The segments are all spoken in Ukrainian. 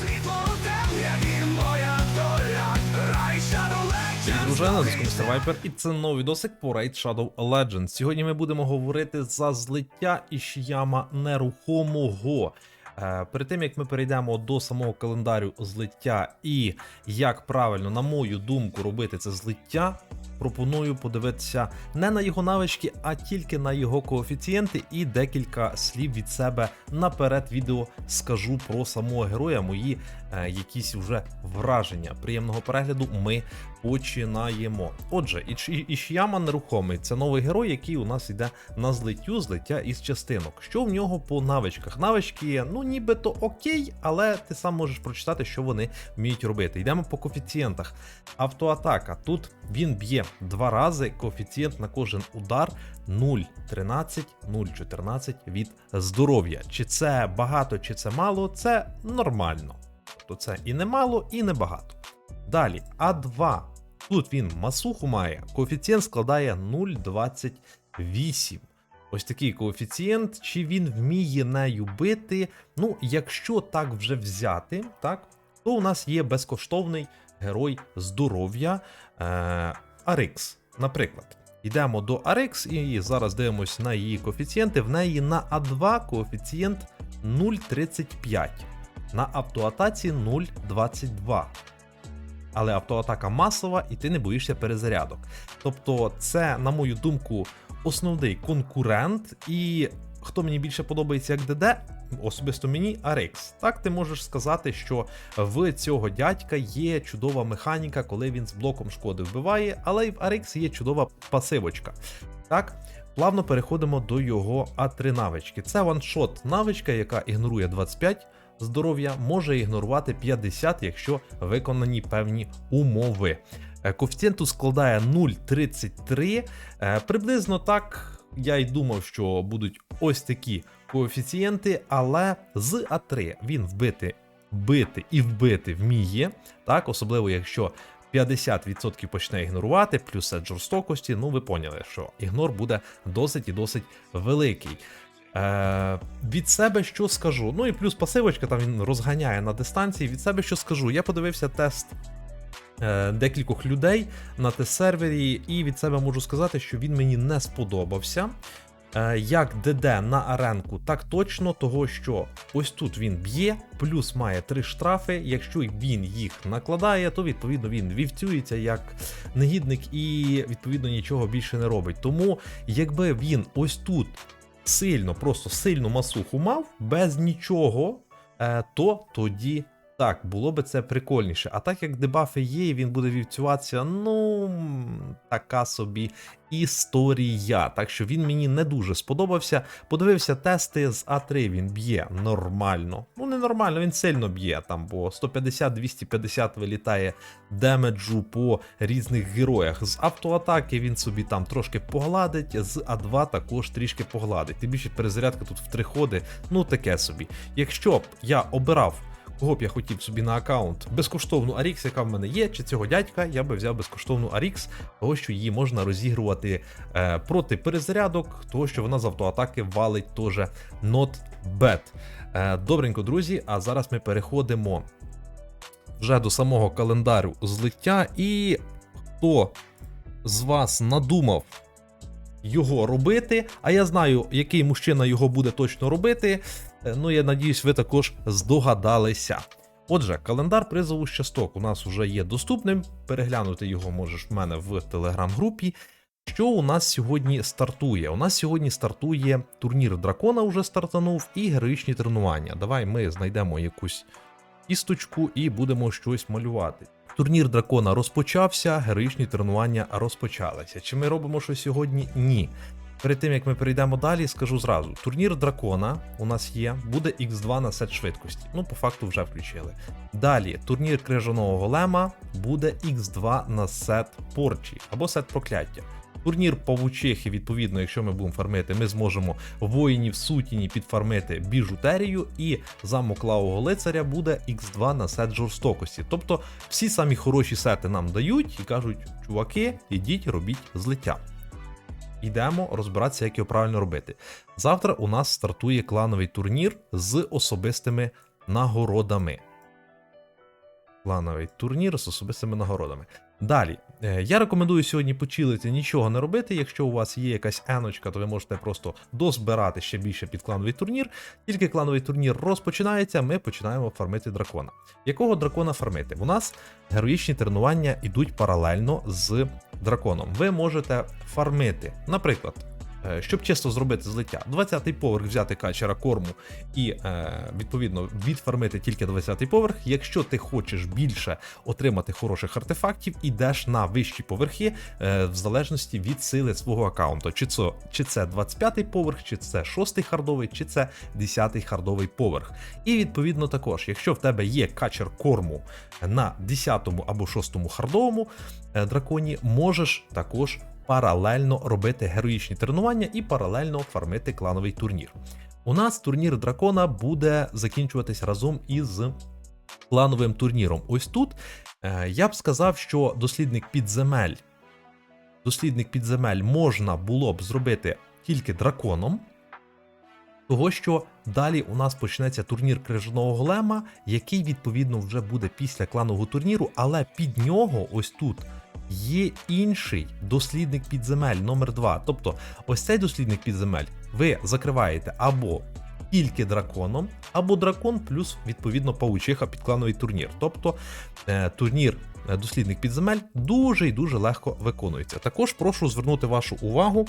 Світло рай Shadow Legends. Дружина, дискомістер Вайпер, і це новий відосик по Raid Shadow Legends. Сьогодні ми будемо говорити за злиття Ішіяма нерухомого. Е, перед тим як ми перейдемо до самого календарю злиття і як правильно, на мою думку, робити це злиття, пропоную подивитися не на його навички, а тільки на його коефіцієнти і декілька слів від себе наперед відео скажу про самого героя, мої е, якісь вже враження. Приємного перегляду ми починаємо. Отже, Ішіяма нерухомий це новий герой, який у нас йде на злиттю, злиття із частинок. Що в нього по навичках? Навички, ну нібито окей, але ти сам можеш прочитати, що вони вміють робити. Йдемо по коефіцієнтах. Автоатака. Тут він б'є два рази. Коефіцієнт на кожен удар 0,13, 0,14 від здоров'я. Чи це багато, чи це мало, це нормально. Тобто це і не мало, і не багато. Далі, А2. Тут він масуху має, коефіцієнт складає 0,28. Ось такий коефіцієнт, чи він вміє нею бити. Ну, якщо так вже взяти, так, то у нас є безкоштовний герой здоров'я е, Арикс. Наприклад, йдемо до Арикс і зараз дивимось на її коефіцієнти. В неї на А2 коефіцієнт 0,35, на автоатаці 0,22 але автоатака масова, і ти не боїшся перезарядок. Тобто, це, на мою думку, основний конкурент, і хто мені більше подобається як ДД, особисто мені Арикс. Так ти можеш сказати, що в цього дядька є чудова механіка, коли він з блоком шкоди вбиває, але й в Арикс є чудова пасивочка. Так. Плавно переходимо до його А3 навички. Це ваншот навичка, яка ігнорує 25 здоров'я, може ігнорувати 50, якщо виконані певні умови. Е, Коефіцієнту складає 0,33. Е, Приблизно так я й думав, що будуть ось такі коефіцієнти, але з А3 він вбити, бити і вбити вміє, так, особливо якщо 50% почне ігнорувати, плюс жорстокості. Ну, ви поняли, що ігнор буде досить і досить великий. Е, від себе що скажу? Ну і плюс пасивочка там він розганяє на дистанції. Від себе що скажу? Я подивився тест е, декількох людей на тест-сервері, і від себе можу сказати, що він мені не сподобався. Е, як ДД на аренку, так точно, того що ось тут він б'є, плюс має три штрафи. Якщо він їх накладає, то відповідно він вівцюється як негідник і відповідно нічого більше не робить. Тому якби він ось тут сильно, просто сильну масуху мав, без нічого, е, то тоді так, було би це прикольніше. А так як дебафи є, він буде вівцюватися, ну така собі історія. Так що він мені не дуже сподобався. Подивився тести з А3, він б'є нормально. Ну, не нормально, він сильно б'є там, бо 150-250 вилітає демеджу по різних героях. З автоатаки він собі там трошки погладить, з А2 також трішки погладить. Тим більше перезарядка тут в три ходи, ну таке собі. Якщо б я обирав. Кого б я хотів собі на аккаунт безкоштовну Арікс, яка в мене є, чи цього дядька, я би взяв безкоштовну Арікс, того що її можна розігрувати е, проти перезарядок, того що вона з автоатаки валить теж not bad. Е, добренько, друзі, а зараз ми переходимо вже до самого календарю злиття. І хто з вас надумав його робити, а я знаю, який мужчина його буде точно робити. Е, Ну, я надіюсь, ви також здогадалися. Отже, календар призову часток у нас вже є доступним. Переглянути його можеш в мене в телеграм-групі. Що у нас сьогодні стартує? У нас сьогодні стартує турнір дракона, вже стартанув, і героїчні тренування. Давай ми знайдемо якусь кісточку і будемо щось малювати. Турнір дракона розпочався, героїчні тренування розпочалися. Чи ми робимо щось сьогодні? Ні. Перед тим як ми перейдемо далі, скажу зразу: турнір дракона у нас є, буде X2 на сет швидкості. Ну, по факту вже включили. Далі, турнір крижаного голема буде X2 на сет порчі або сет прокляття. Турнір павучихи, відповідно, якщо ми будемо фармити, ми зможемо воїнів сутіні підфармити біжутерію, і замок лавого лицаря буде X2 на сет жорстокості. Тобто всі самі хороші сети нам дають і кажуть, чуваки, ідіть, робіть злиття. Йдемо розбиратися, як його правильно робити. Завтра у нас стартує клановий турнір з особистими нагородами. Клановий турнір з особистими нагородами. Далі, я рекомендую сьогодні почилити, нічого не робити. Якщо у вас є якась еночка, то ви можете просто дозбирати ще більше під клановий турнір. Тільки клановий турнір розпочинається, ми починаємо фармити дракона. Якого дракона фармити? У нас героїчні тренування йдуть паралельно з драконом. Ви можете фармити, наприклад. Е, Щоб чисто зробити злиття, 20-й поверх взяти качера корму і е, відповідно відфармити тільки 20-й поверх. Якщо ти хочеш більше отримати хороших артефактів, ідеш на вищі поверхи е, в залежності від сили свого аккаунту. Чи це, чи це 25-й поверх, чи це 6-й хардовий, чи це 10-й хардовий поверх. І відповідно також, якщо в тебе є качер корму на 10-му або 6-му хардовому драконі, можеш також паралельно робити героїчні тренування і паралельно фармити клановий турнір. У нас турнір дракона буде закінчуватись разом із клановим турніром. Ось тут е, я б сказав, що дослідник підземель, дослідник підземель можна було б зробити тільки драконом. Того, що далі у нас почнеться турнір крижаного голема, який відповідно вже буде після кланового турніру, але під нього ось тут є інший дослідник підземель номер 2 Тобто, ось цей дослідник підземель ви закриваєте або тільки драконом, або дракон плюс відповідно паучиха під клановий турнір. Тобто е, турнір е, дослідник підземель дуже і дуже легко виконується. Також прошу звернути вашу увагу.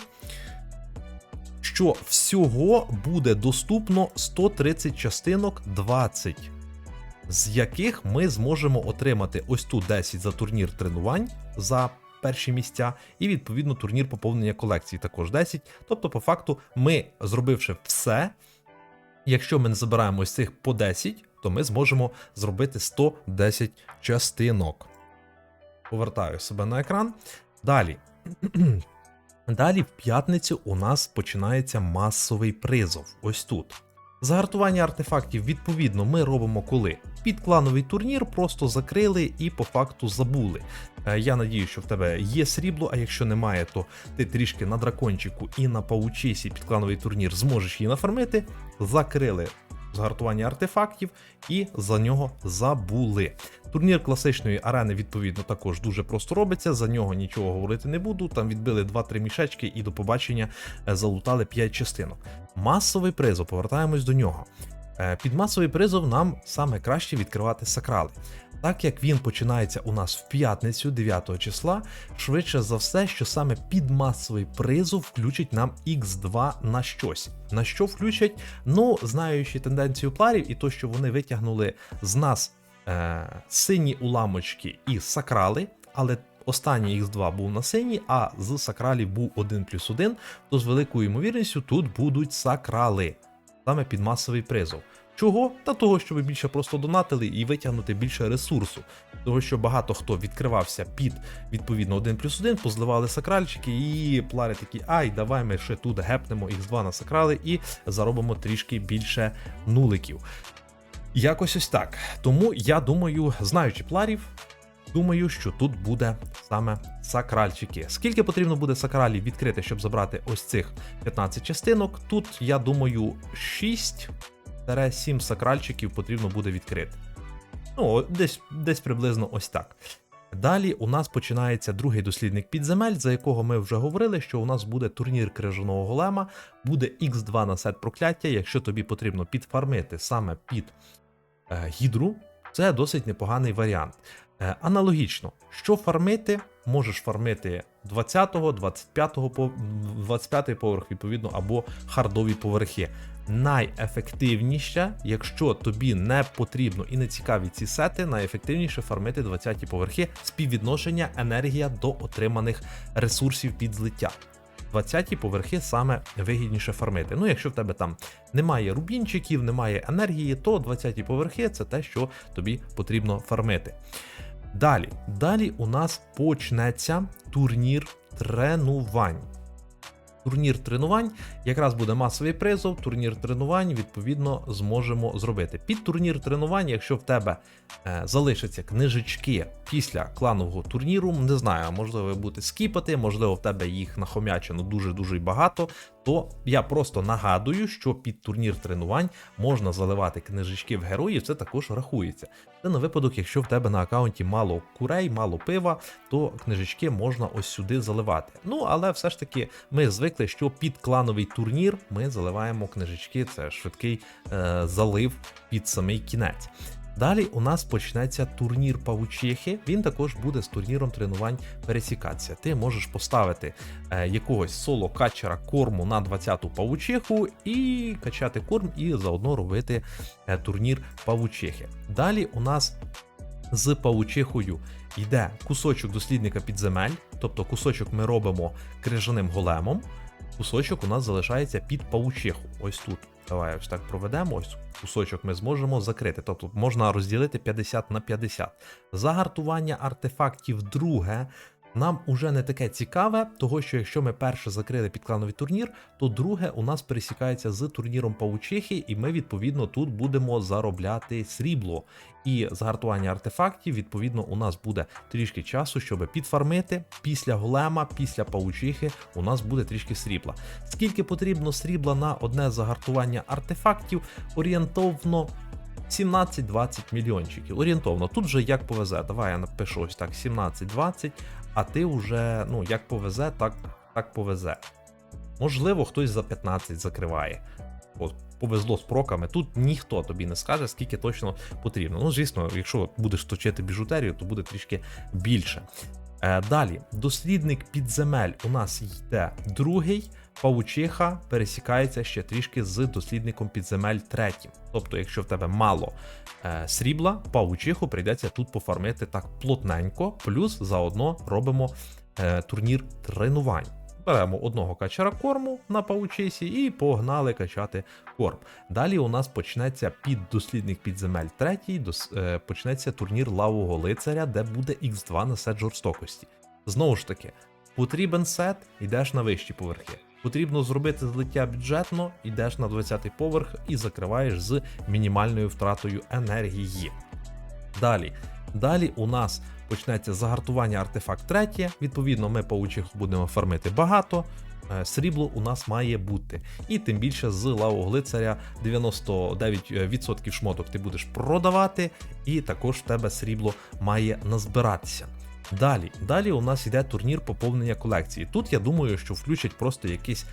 Що всього буде доступно 130 частинок 20, з яких ми зможемо отримати ось тут 10 за турнір тренувань за перші місця, і відповідно турнір поповнення колекції також 10. Тобто, по факту, ми, зробивши все, якщо ми не забираємо ось цих по 10, то ми зможемо зробити 110 частинок. Повертаю себе на екран. Далі. Далі в п'ятницю у нас починається масовий призов. Ось тут. Загартування артефактів, відповідно, ми робимо коли? Під клановий турнір просто закрили і по факту забули. Е, Я надію, що в тебе є срібло, а якщо немає, то ти трішки на дракончику і на паучисі під клановий турнір зможеш її нафармити. Закрили згартування артефактів і за нього забули. Турнір класичної арени, відповідно, також дуже просто робиться. За нього нічого говорити не буду. Там відбили 2-3 мішечки і до побачення е, залутали 5 частинок. Масовий призов, повертаємось до нього. Е, Під масовий призов нам саме краще відкривати сакрали. Так як він починається у нас в п'ятницю, 9 числа, швидше за все, що саме під масовий призов включить нам X2 на щось. На що включать? Ну, знаючи тенденцію пларів і то, що вони витягнули з нас е, сині уламочки і сакрали, але останній X2 був на синій, а з сакралів був 1 плюс 1, то з великою ймовірністю тут будуть сакрали саме під масовий призов. Чого? Та того, щоб більше просто донатили і витягнути більше ресурсу. Того, що багато хто відкривався під відповідно 1 плюс 1, позливали сакральчики, і плари такі, ай, давай ми ще тут гепнемо X2 на сакрали і заробимо трішки більше нуликів. Якось ось так. Тому я думаю, знаючи пларів, думаю, що тут буде саме сакральчики. Скільки потрібно буде сакралів відкрити, щоб забрати ось цих 15 частинок? Тут, я думаю, 6-7 сакральчиків потрібно буде відкрити. Ну, десь, десь приблизно ось так. Далі у нас починається другий дослідник підземель, за якого ми вже говорили, що у нас буде турнір крижаного голема, буде X2 на сет прокляття. Якщо тобі потрібно підфармити саме під е, гідру, це досить непоганий варіант. Е, аналогічно, що фармити, можеш фармити 20-го, 25-го, 25-й поверх, відповідно, або хардові поверхи. Найефективніше, якщо тобі не потрібно і не цікаві ці сети, найефективніше фармити 20-ті поверхи співвідношення енергія до отриманих ресурсів під злиття. 20-ті поверхи саме вигідніше фармити. Ну, якщо в тебе там немає рубінчиків, немає енергії, то 20-ті поверхи це те, що тобі потрібно фармити. Далі, далі у нас почнеться турнір тренувань. Турнір тренувань якраз буде масовий призов. Турнір тренувань, відповідно, зможемо зробити. Під турнір тренувань, якщо в тебе е, залишаться книжечки після кланового турніру, не знаю, можливо, будете скіпати, можливо, в тебе їх нахомячено дуже-дуже багато, то я просто нагадую, що під турнір тренувань можна заливати книжечки в героїв, це також рахується. Це на випадок, якщо в тебе на аккаунті мало курей, мало пива, то книжечки можна ось сюди заливати. Ну але все ж таки ми звикли, що під клановий турнір ми заливаємо книжечки, це швидкий е, залив під самий кінець. Далі у нас почнеться турнір павучихи. Він також буде з турніром тренувань пересікатися. Ти можеш поставити е, якогось соло качера корму на 20-ту павучиху і качати корм, і заодно робити е, турнір павучихи. Далі у нас з павучихою йде кусочок дослідника підземель, тобто кусочок ми робимо крижаним големом. Кусочок у нас залишається під павучиху. Ось тут. Давай ось так проведемо. Ось кусочок ми зможемо закрити. Тобто можна розділити 50 на 50. Загартування артефактів друге. Нам уже не таке цікаве, того що якщо ми перше закрили підклановий турнір, то друге у нас пересікається з турніром Паучихи, і ми відповідно тут будемо заробляти срібло. І загартування артефактів, відповідно, у нас буде трішки часу, щоб підфармити. Після голема, після паучихи у нас буде трішки срібла. Скільки потрібно срібла на одне загартування артефактів, орієнтовно 17-20 мільйончиків. Орієнтовно, тут вже як повезе. Давай я напишу ось так: 17-20, а ти вже, ну, як повезе, так, так повезе. Можливо, хтось за 15 закриває. От, повезло з проками. Тут ніхто тобі не скаже, скільки точно потрібно. Ну, звісно, якщо будеш точити біжутерію, то буде трішки більше. Е, далі, дослідник підземель у нас йде другий. Павучиха пересікається ще трішки з дослідником підземель третім. Тобто, якщо в тебе мало е, срібла, павучиху прийдеться тут пофармити так плотненько, плюс заодно робимо е, турнір тренувань. Беремо одного качара корму на паучисі і погнали качати корм. Далі у нас почнеться під дослідник підземель третій, дос, е, почнеться турнір лавового лицаря, де буде Х2 на сет жорстокості. Знову ж таки, потрібен сет, йдеш на вищі поверхи. Потрібно зробити злиття бюджетно, йдеш на 20-й поверх і закриваєш з мінімальною втратою енергії. Далі. Далі у нас почнеться загартування артефакт третє. Відповідно, ми паучих будемо фармити багато. Е, Срібло у нас має бути. І тим більше з лавого глицаря 99% шмоток ти будеш продавати, і також в тебе срібло має назбиратися. Далі, далі у нас йде турнір поповнення колекції. Тут я думаю, що включать просто якийсь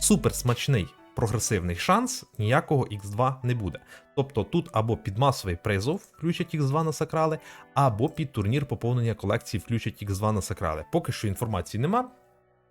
супер смачний прогресивний шанс, ніякого X2 не буде. Тобто тут або під масовий призов включать X2 на сакрали, або під турнір поповнення колекції включать X2 на сакрали. Поки що інформації нема.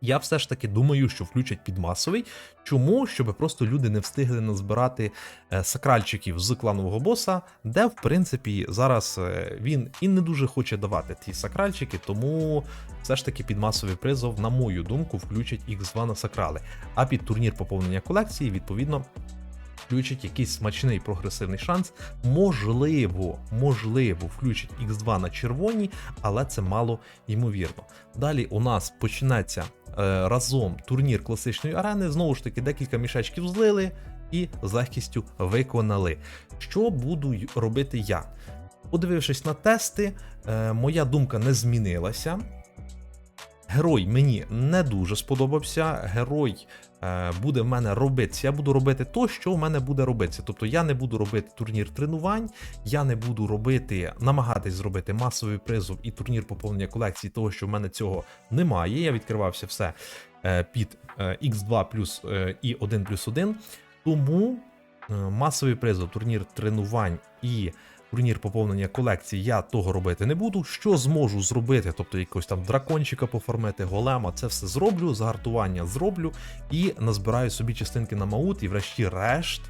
Я все ж таки думаю, що включать під масовий. Чому? Щоб просто люди не встигли назбирати е, сакральчиків з кланового боса, де, в принципі, зараз е, він і не дуже хоче давати ті сакральчики, тому все ж таки під масовий призов, на мою думку, включать X2 на сакрали. А під турнір поповнення колекції, відповідно. Включать якийсь смачний прогресивний шанс. Можливо, можливо, включать X2 на червоні, але це мало ймовірно. Далі у нас почнеться е, разом турнір класичної арени. Знову ж таки, декілька мішечків злили і з легкістю виконали. Що буду робити я? Подивившись на тести, е, моя думка не змінилася. Герой мені не дуже сподобався. Герой е, буде в мене робитися. Я буду робити то, що в мене буде робитися. Тобто я не буду робити турнір тренувань, я не буду робити, намагатись зробити масовий призов і турнір поповнення колекції, того, що в мене цього немає. Я відкривався все е, під е, X2 плюс е, і 1 плюс 1. Тому масовий призов, турнір тренувань і турнір поповнення колекції я того робити не буду. Що зможу зробити, тобто якогось там дракончика поформити, голема, це все зроблю, загартування зроблю і назбираю собі частинки на маут, і врешті-решт.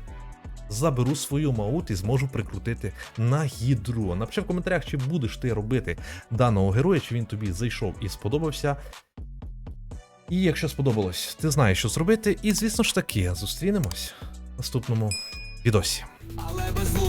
Заберу свою маут і зможу прикрутити на гідру. Напиши в коментарях, чи будеш ти робити даного героя, чи він тобі зайшов і сподобався. І якщо сподобалось, ти знаєш, що зробити. І звісно ж таки, зустрінемось в наступному відосі. Але без